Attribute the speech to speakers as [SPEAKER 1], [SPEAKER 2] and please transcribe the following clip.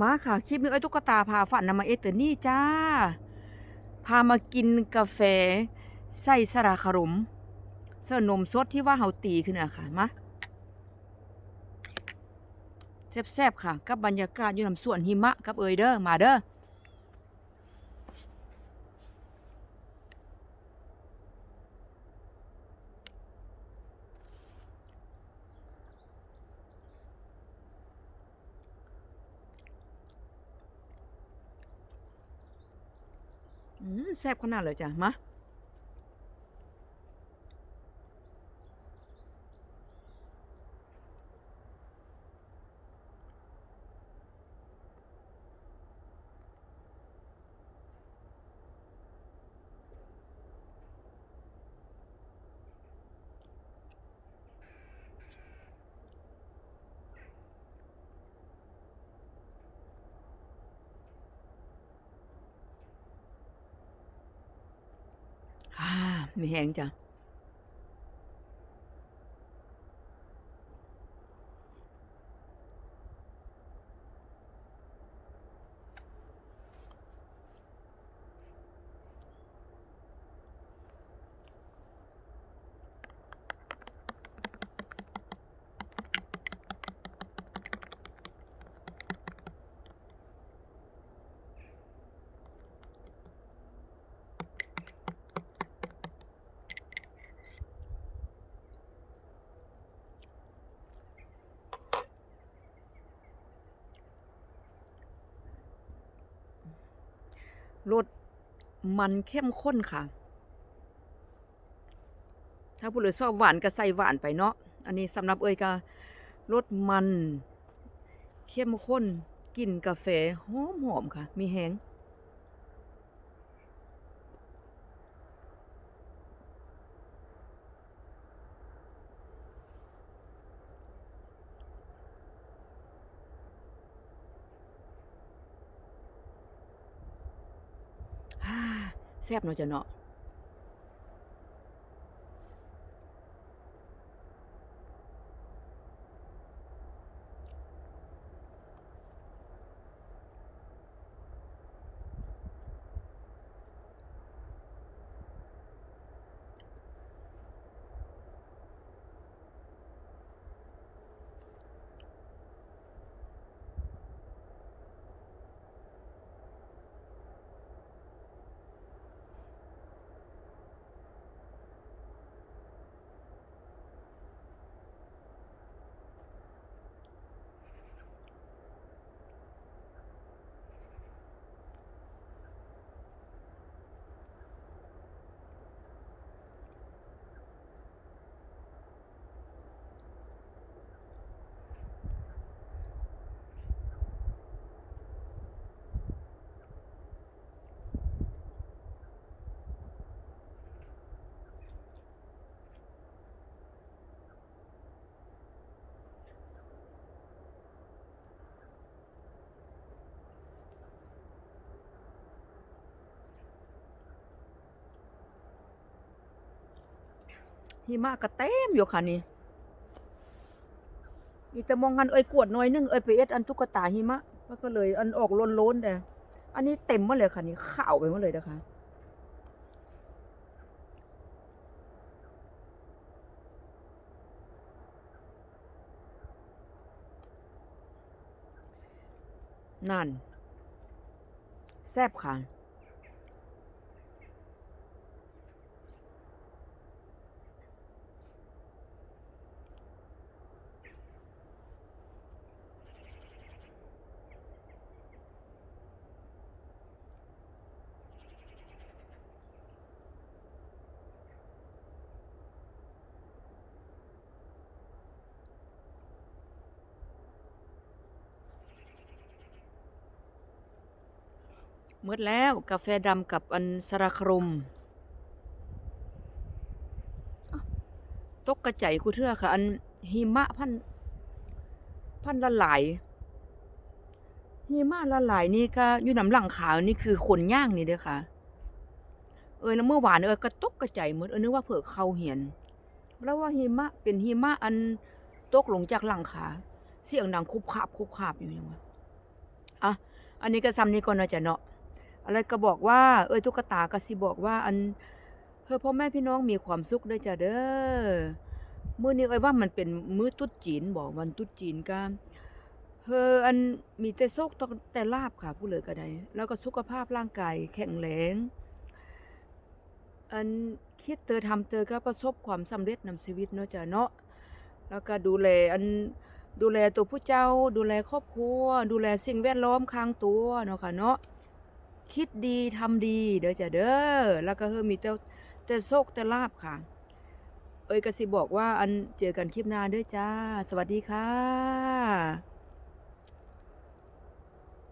[SPEAKER 1] มาค่ะ คลิปนี้ไอ้ตุ๊กตาพาฝันนำมาเอเตอร์นี่จ้า พามากินกาแฟใส่สราขรมเสื้อนมสดที่ว่าเฮาตีขึ้นอะค่ะมาแซ่บๆค่ะ กับบรรยากาศอยู่นำสวนหิมะกับเอยเด้อมาเด้อ แซ่บขนาดเลยจ้ะมา อ่าไม่แห้งจ้ะ รสมันเข้มข้นค่ะ ถ้าผู้เลยชอบหวานก็ใส่หวานไปเนาะ อันนี้สำหรับเอ้ยก็รสมัน เข้มข้นกลิ่นกาแฟหอมหอมๆค่ะ มีแหง ฮ่า แซ่บเนาะจ้ะเนาะ หิมะก็เต็มอยู่ค่ะนี่มีแต่มองหันเอ้ยกวดน้อยนึงเอ้ยไปเอ็ดอันตุ๊กตาหิมะมันก็เลยอันออกโล้นแต่อันนี้เต็มหมดเลยค่ะนี่ขาวไปหมดเลยนะคะนั่น แซบค่ะ หมดแล้วกาแฟดำกับอันสระครมตกกระใจกูเทื่อค่ะ อันหิมะพัน พันละลายหิมะละลายนี่ก็อยู่น้ำหลังขาวนี่คือขนย่างนี่เด้อค่ะ เอ้ยแล้วเมื่อวานเอ้ยก็ตกกระใจหมดเอ้ยนึกว่าเผื่อเขาเหียนแล้วว่าหิมะเป็นหิมะอันตกลงจากหลังขา เสียงดังคุบคาบคุบคาบอยู่ยังวะอะอันนี้ก็ซ้ำนี้ก่อนนาะจ้ะเนาะ อะไรก็บอกว่า เอ้ยตุ๊กตาก็สิบอกว่าอันเฮ้อพ่อแม่พี่น้องมีความสุขด้อจ้ะเด้อมื้อนี้เอ้ยว่ามันเป็นมื้อตรุษจีนบ่วันตรุษจีนก็เฮออันมีแต่โชคแต่ลาภค่ะผู้เหลือก็ได้แล้วก็สุขภาพร่างกายแข็งแรงอันคิดเตอทำเตอก็ประสบความสำเร็จนำชีวิตเนาะจ้ะเนาะแล้วก็ดูแลอันดูแลตัวผู้เจ้า ดูแลครอบครัว ดูแลสิ่งแวดล้อมข้างตัวเนาะค่ะเนาะ คิดดีทำดีเด้อจ้ะเด้อแล้วก็เฮอมีแต่แต่โชคแต่ลาบค่ะ เอ้ยก็สิบอกว่าอันเจอกันคลิปหน้าเด้อจ้า สวัสดีค่ะ